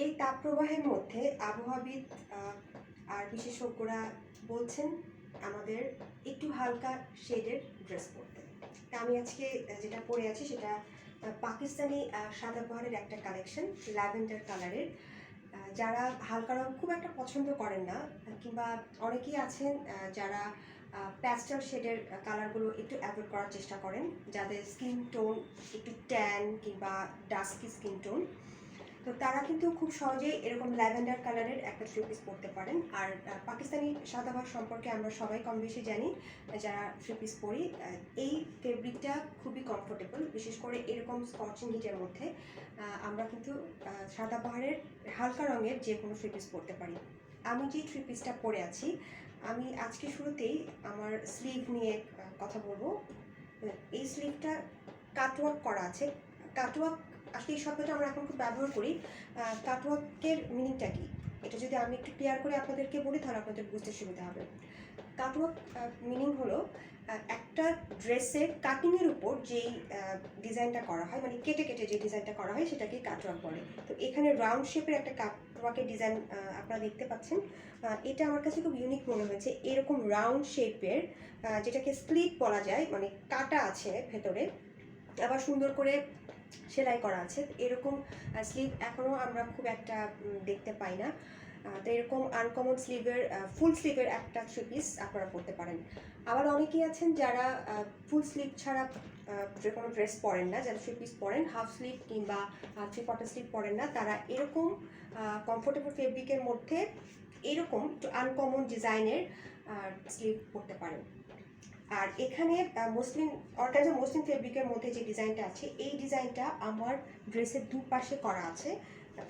এই তাপপ্রবাহের মধ্যে আবহাওয়াবিদ আর বিশেষজ্ঞরা বলছেন আমাদের একটু হালকা শেডের ড্রেস পরতে। তা আমি আজকে যেটা পরে আছি সেটা পাকিস্তানি সাদা সাদাবাহারের একটা কালেকশন, ল্যাভেন্ডার কালারের। যারা হালকা রং খুব একটা পছন্দ করেন না, কিংবা অনেকেই আছেন যারা প্যাস্টেল শেডের কালারগুলো একটু অ্যাভয়েড করার চেষ্টা করেন, যাদের স্কিন টোন একটু ট্যান কিংবা ডাস্কি স্কিন টোন তো তারা কিন্তু খুব সহজেই এরকম ল্যাভেন্ডার কালারের একটা থ্রি পিস পরতে পারেন। আর পাকিস্তানি সাদাবাগ সম্পর্কে আমরা সবাই কম বেশি জানি যারা থ্রি পিস পরি এই ফেব্রিকটা খুবই কমফোর্টেবল বিশেষ করে এরকম স্কচিং হিটের মধ্যে আমরা কিন্তু আহ, সাদাবাহারের হালকা রঙের যে কোনো থ্রি পিস পরতে পারি। আমি যে থ্রি পিসটা পরে আছি আমি আজকে শুরুতেই আমার স্লিভ নিয়ে কথা বলব। এই স্লিভটা কাটওয়ার্ক করা আছে। কাটওয়ার্ক আসলে এই শব্দটা আমরা এখন খুব ব্যবহার করি। কাটওয়ার্কের মিনিংটা কি? এটা যদি আমি একটু ক্লিয়ার করে আপনাদেরকে বলি, তাহলে আপনাদের বুঝতে সুবিধা হবে। কাটওয়ার্ক মিনিং হলো একটা ড্রেসের কাটিংয়ের উপর যেই ডিজাইনটা করা হয় মানে কেটে কেটে যে ডিজাইনটা করা হয়, সেটাকে কাটওয়ার্ক বলে। তো এখানে রাউন্ড শেপের একটা কাটওয়ার্কের ডিজাইন আপনারা দেখতে পাচ্ছেন। এটা আমার কাছে খুব ইউনিক মনে হয়েছে। এরকম রাউন্ড শেপের যেটাকে স্লিপ বলা যায় মানে কাটা আছে ভেতরে, আবার সুন্দর করে সেলাই করা আছে। এরকম স্লিভ এখনও আমরা খুব একটা দেখতে পাই না। তো এরকম আনকমন স্লিভের ফুল স্লিভের একটা থ্রি পিস আপনারা পরতে পারেন। আবার অনেকেই আছেন যারা ফুল স্লিভ ছাড়া যে কোনো ড্রেস পরেন না, যারা থ্রি পিস পরেন হাফ স্লিভ কিংবা থ্রি কোয়ার্টার স্লিভ পরেন না, তারা এরকম কমফোর্টেবল ফেব্রিকের মধ্যে এরকম আনকমন ডিজাইনের স্লিভ পরতে পারেন। আর এখানে মুসলিম অর্গানজা মসলিন ফেব্রিকের মধ্যে যে ডিজাইনটা আছে, এই ডিজাইনটা আমার ড্রেসের দুপাশে করা আছে।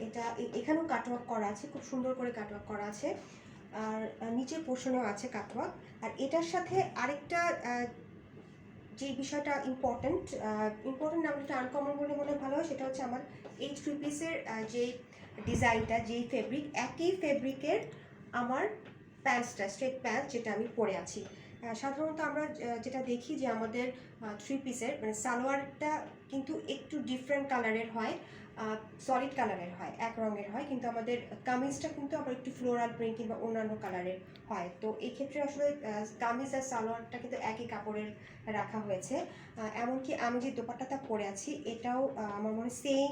এটা এখানেও কাটওয়ার্ক করা আছে, খুব সুন্দর করে কাটওয়ার্ক করা আছে। আর নিচের পোর্শনেও আছে কাটওয়ার্ক আর এটার সাথে আরেকটা যে বিষয়টা ইম্পর্ট্যান্ট নাম যেটা আনকমন বলে মনে ভালো হয়, সেটা হচ্ছে আমার এই থ্রি পিসের যে ডিজাইনটা যেই ফেব্রিক একই ফেব্রিকের আমার প্যান্টসটা স্ট্রেট প্যান্ট যেটা আমি পরে আছি। সাধারণত আমরা যেটা দেখি যে আমাদের থ্রি পিসের মানে সালোয়ারটা কিন্তু একটু ডিফারেন্ট কালারের হয় সলিড কালারের হয়, এক রঙের হয়, কিন্তু আমাদের কামিজটা কিন্তু আবার একটু ফ্লোরাল প্রিন্ট কিংবা অন্যান্য কালারের হয়। তো এই ক্ষেত্রে আসলে কামিজ আর সালোয়ারটা কিন্তু একই কাপড়ের রাখা হয়েছে। এমনকি আমি যে দোপাট্টাটা পরে আছি, এটাও আমার মনে হয় সেম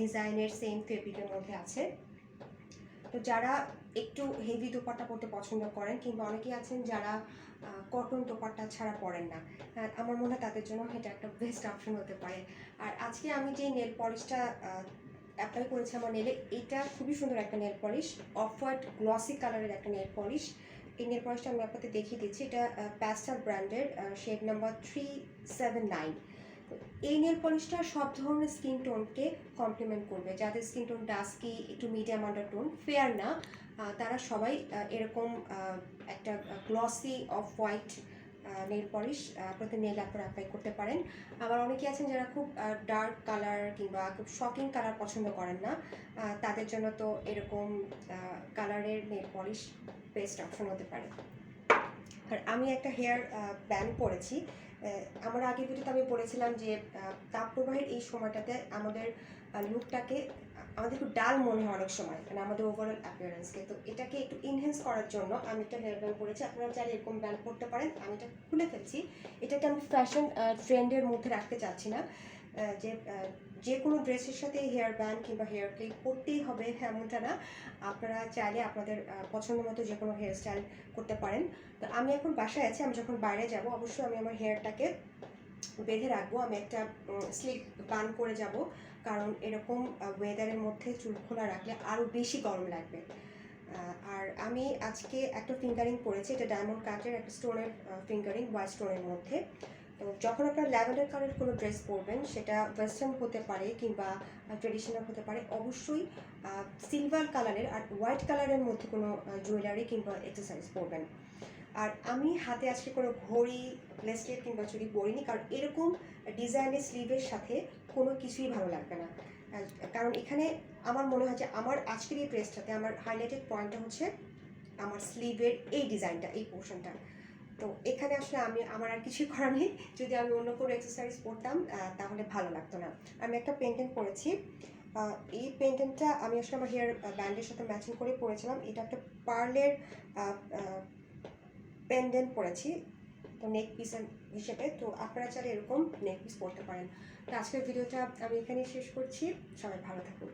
ডিজাইনের সেম ফেব্রিকের মধ্যে আছে। তো যারা একটু হেভি দোপাট্টা পরতে পছন্দ করেন কিংবা অনেকেই আছেন যারা কটন দোপাট্টা ছাড়া পরেন না আর আমার মনে হয় তাদের জন্য এটা একটা বেস্ট অপশন হতে পারে। আর আজকে আমি যে নেল পলিশটা অ্যাপ্লাই করেছি আমার নেলে এটা খুবই সুন্দর একটা nail polish off white glossy কালারের একটা নেল পলিশ এই নেল পলিশটা আমি আপনাদের দেখিয়ে দিচ্ছি, এটা প্যাস্টাল ব্র্যান্ডের shade number three seven nine এই নেল পলিশটা সব ধরনের স্কিন টোনকে কমপ্লিমেন্ট করবে। যাদের স্কিন টোন ডাস্কি একটু মিডিয়াম আন্ডার টোন ফেয়ার না তারা সবাই এরকম একটা glossy off white nail polish আপনাদের নেল আপনারা অ্যাপ্লাই করতে পারেন। আবার অনেকে আছেন যারা খুব ডার্ক কালার কিংবা খুব শকিং কালার পছন্দ করেন না তাদের জন্য তো এরকম কালারের নেল পলিশ বেস্ট অপশন হতে পারে। আর আমি একটা হেয়ার ব্যান্ড পরেছি আমার আগের ভিডিওতে আমি বলেছিলাম যে তাপ প্রবাহের এই সময়টাতে আমাদের লুকটাকে, আমাদের একটু ডাল মনে হয় অনেক সময় মানে আমাদের ওভারঅল অ্যাপিয়ারেন্সকে তো এটাকে একটু ইনহেন্স করার জন্য আমি একটা হেয়ার ব্যান্ড পরেছি। আপনারা চাইলে এরকম ব্যান্ড করতে পারেন। আমি এটা খুলে ফেলছি। এটাকে আমি ফ্যাশন ট্রেন্ডের মধ্যে রাখতে চাচ্ছি না যে যে কোনো ড্রেসের সাথে হেয়ার ব্যান্ড কিংবা হেয়ার ক্লিপ করতেই হবে, এমনটা না। আপনারা চাইলে আপনাদের পছন্দ মতো যে কোনো হেয়ার স্টাইল করতে পারেন। তো আমি এখন বাসায় আছি, আমি যখন বাইরে যাব, অবশ্যই আমি আমার হেয়ারটাকে বেঁধে রাখব। আমি একটা স্লিপ বান করে যাব, কারণ এরকম ওয়েদারের মধ্যে চুল খোলা রাখলে আরও বেশি গরম লাগবে। আর আমি আজকে একটা ফিঙ্গারিং করেছি, এটা ডায়মন্ড কাটের একটা স্টোনের ফিঙ্গারিং হোয়াইট স্টোনের মধ্যে। তো যখন আপনার ল্যাভেন্ডার কালারের কোনো ড্রেস পরবেন, সেটা ওয়েস্টার্ন হতে পারে কিংবা ট্রেডিশনাল হতে পারে, অবশ্যই সিলভার কালারের আর হোয়াইট কালারের মধ্যে কোনো জুয়েলারি কিংবা এক্সারসাইজ পরবেন। আর আমি হাতে আজকে কোনো ঘড়ি ব্রেসলেট কিংবা চুড়ি পরিনি, কারণ এরকম ডিজাইনের স্লিভের সাথে কোনো কিছুই ভালো লাগবে না। কারণ এখানে আমার মনে হয় যে আমার আজকের এই ড্রেসটাতে আমার হাইলাইটেড পয়েন্টটা হচ্ছে আমার স্লিভের এই ডিজাইনটা এই পোর্শনটা তো এখানে আসলে আমি আমার আর কিছুই করার নেই। যদি আমি অন্য কোনো এক্সারসাইজ পরতাম তাহলে ভালো লাগতো না। আমি একটা পেন্টিং করেছি আহ, এই পেন্ডেন্টটা আমি আসলে আমার হেয়ার ব্যান্ডের সাথে ম্যাচিং করে পরেছিলাম এটা একটা পার্লের পেন্ডেন্ট পরেছি তো নেক পিস হিসেবে। তো আপনারা চাইলে এরকম নেক পিস পরতে পারেন। তো আজকের ভিডিওটা আমি এখানেই শেষ করছি। সবাই ভালো থাকুন।